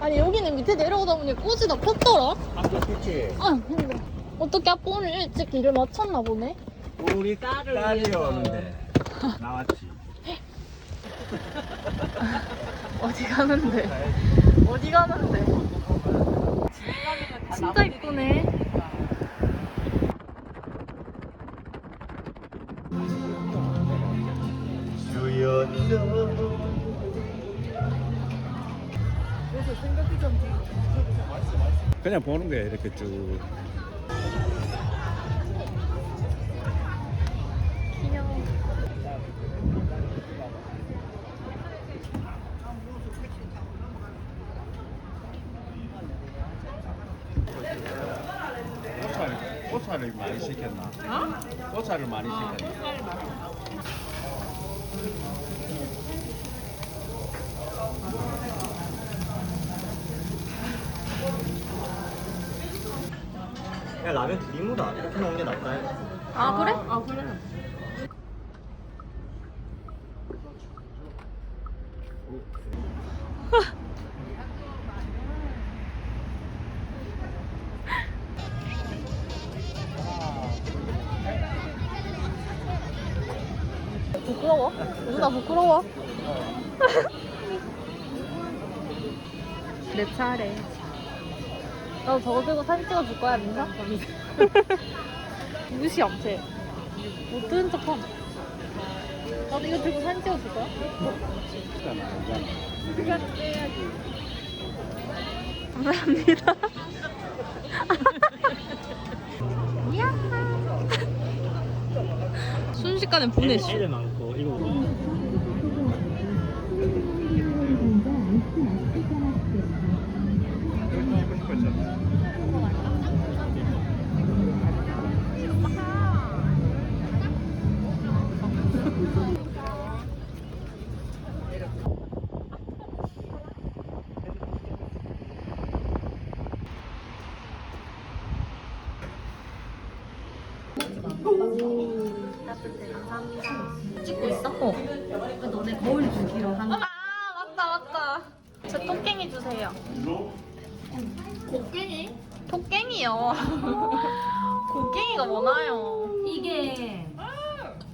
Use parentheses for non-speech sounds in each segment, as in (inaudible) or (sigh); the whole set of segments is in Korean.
아니 여기는 밑에 내려오다 보니 꽃이 다 폈더라. 아까 그치? 아 근데 어떻게 아빠 오늘 일찍 일을 마쳤나 보네. 우리 딸이 오는데 나왔지. (laughs) 어디 가는데? 어디 가는데? 진짜 이쁘네. 그냥 보는 거야 이렇게 쭉. 꽃차를 많이 시켰나? 어? 꽃차를 많이 시켰나? 야 라면 들이무다 이렇게 먹는 게 낫다 아 그래? 아 그래. (laughs) (laughs) 누나 부끄러워? (laughs) 내 차례. 나도 저거 들고 사진 찍어줄 거야, 민서? (laughs) 무시 없지? 못 들은 척 함. 나도 이거 들고 사진 찍어줄 거야? 감사합니다. (laughs) 순식간에 보내시. 애들 많고 이거 찍고 있어? 어. 너네 거울 주기로 한. 아 맞다 맞다. 저 토깽이 주세요. 곡괭이? 토깽이요. (laughs) 곡괭이가 뭐나요? 이게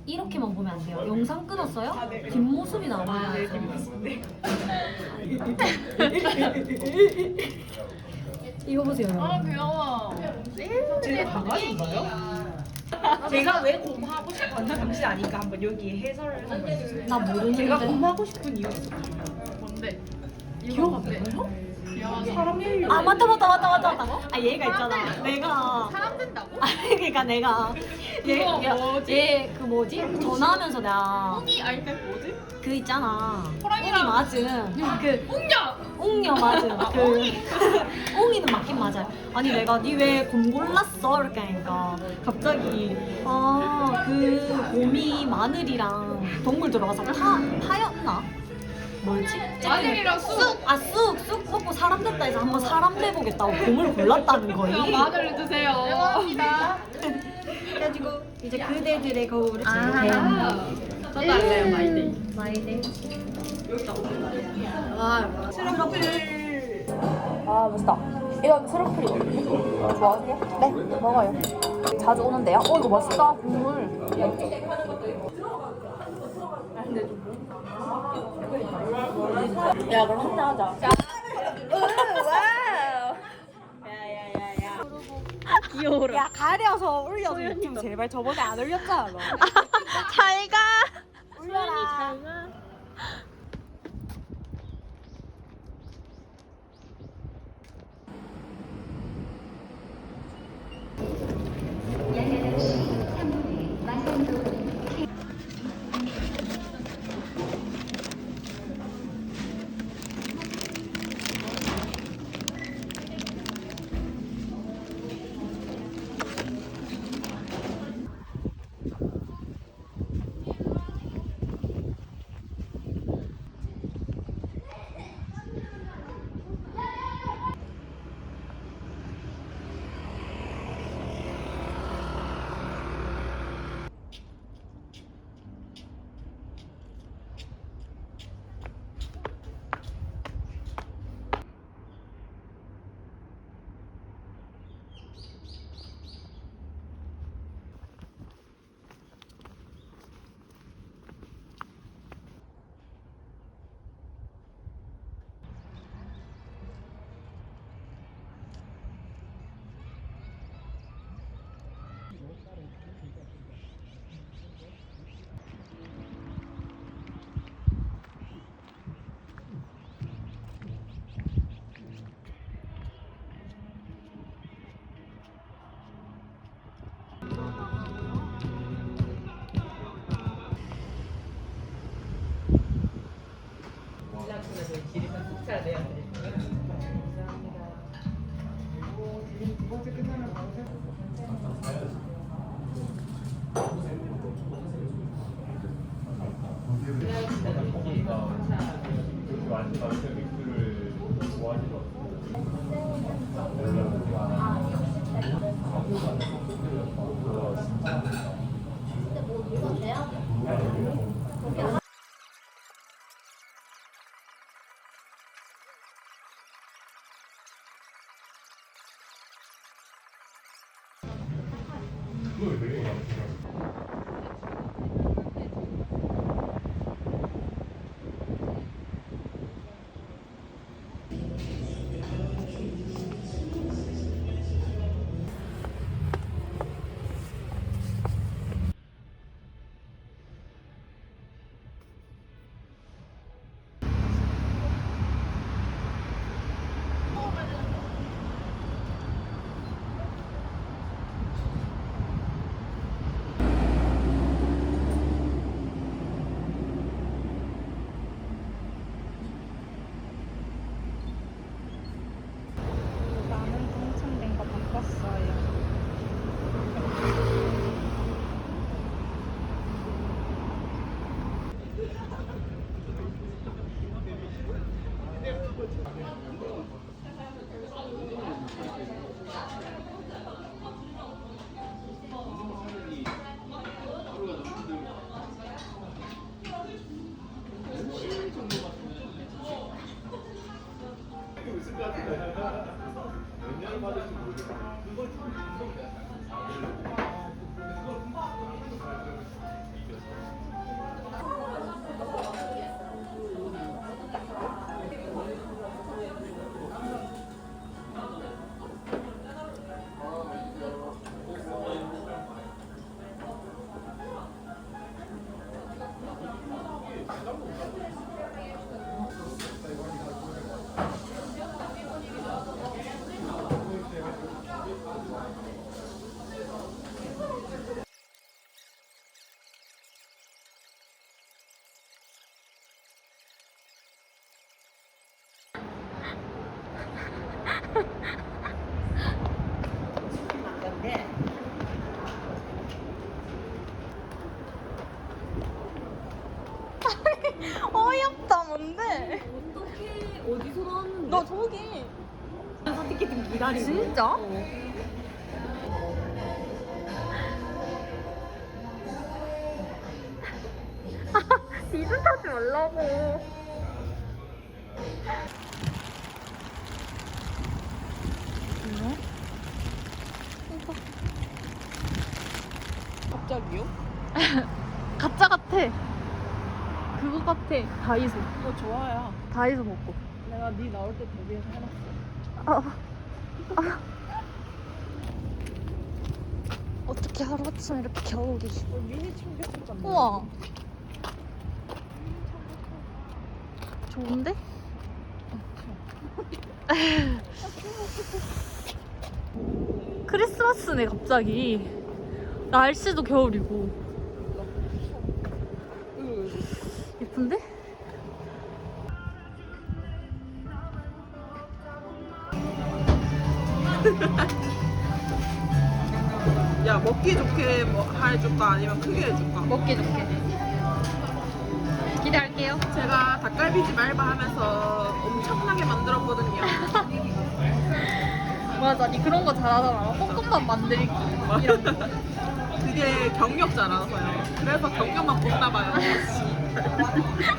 이렇게만 보면 안 돼요. 영상 끊었어요? 뒷모습이 나와야 돼요. (laughs) 이거 보세요. 여러분. 귀여워. 제가 왜 공부하고 싶었나 당신 아니까 한번 여기 해설을 해보세요. 나 모르는데. 제가 공부하고 싶은 이유 뭔데? 기억 안 나요? 아 맞다 맞다 맞다 맞다 맞다. 아 얘가 있잖아. 내가 사람 된다고? 아 그러니까 내가 얘얘그 뭐지 전화하면서 내가 이 아이템 뭐지? 그 있잖아. 호랑이랑- 맞은 그 웅녀! 옹녀 맞은 그 (laughs) 옹이는 맞긴 맞아요. 아니 내가 니 왜 곰 골랐어 이렇게 하니까 갑자기 아그 곰이 마늘이랑 동물 들어가서 파 파였나? 뭐지? 마늘이랑 쑥! 아 쑥 쑥 먹고 사람 됐다 해서 한번 사람 돼보겠다고 곰을 골랐다는 거니. 마늘을 드세요. 대박이다. (laughs) 그래가지고 이제 그대들의 거울을 아. 뱀. 저도 알래요, 마이데이. 마이데이. 아, 아 맛있다. 이건 트러플이거든요. 좋아하세요? 네, 먹어요. 자주 오는데요. 어 이거 맛있다 국물. 야 그럼 한잔 하자. 귀여워라. 야 가려서 올려도 유튜브 제발 저번에 안 올렸잖아 너. (laughs) 잘 가. 올려라. 마지막에 맥주를 좋아하시더라고요. 나는 어이없다 나왔는데? 너 저기 티켓 기다리고. 진짜? (laughs) 이름 타지 말라고. 갑자기요? (laughs) 가짜 같아. 그거 같아. 다이소. 이거 좋아요. 다이소 먹고. 내가 네 나올 때 대비해서 해놨어. 아. 아. 어떻게 하루아침에 이렇게 겨울이. 어, 미니 챙겼었잖아. 우와. 좋은데? (laughs) 크리스마스네 갑자기. 날씨도 겨울이고. 예쁜데? 야 먹기 좋게 뭐 해줄까 아니면 크게 해줄까? 먹기 좋게. 기대할게요. 제가 닭갈비집 알바하면서 엄청나게 만들었거든요. (laughs) 맞아, 니 그런 거 잘하잖아. 볶음밥 만들기. 이런 거. (laughs) 그게 경력자라서요. 그래서 경력만 뽑나 봐요. (laughs)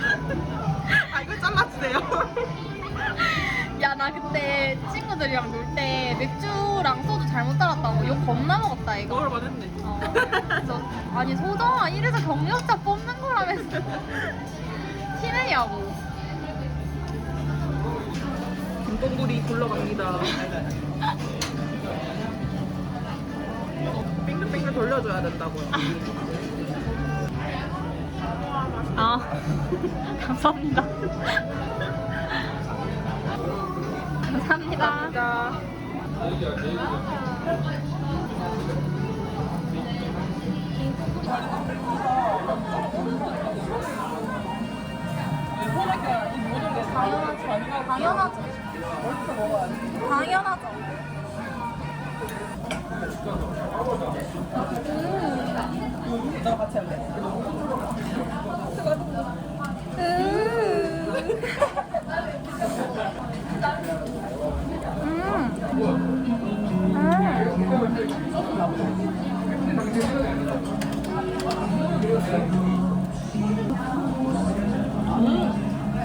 나 그때 친구들이랑 놀 때 맥주랑 소주 잘못 따랐다고 욕 겁나 먹었다, 이거. 먹을 뻔했네. 어. 그래서, 아니, 소정아, 이래서 경력자 뽑는 거라면서. 티내냐고. 김동굴이 굴러갑니다. 빙글빙글 돌려줘야 된다고요. 아, (laughs) 감사합니다. 감사합니다. 감사합니다. 당연하죠. 당연하죠. 나 같이 할래.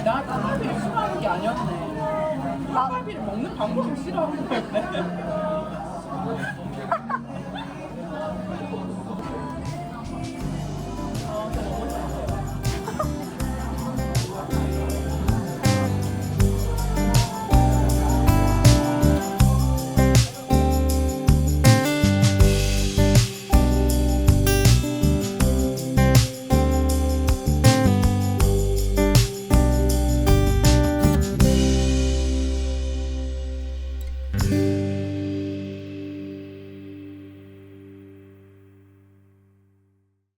나 딸기를 싫어하는 게 아니었네. 딸기를 먹는 방법을 싫어하는 거였네.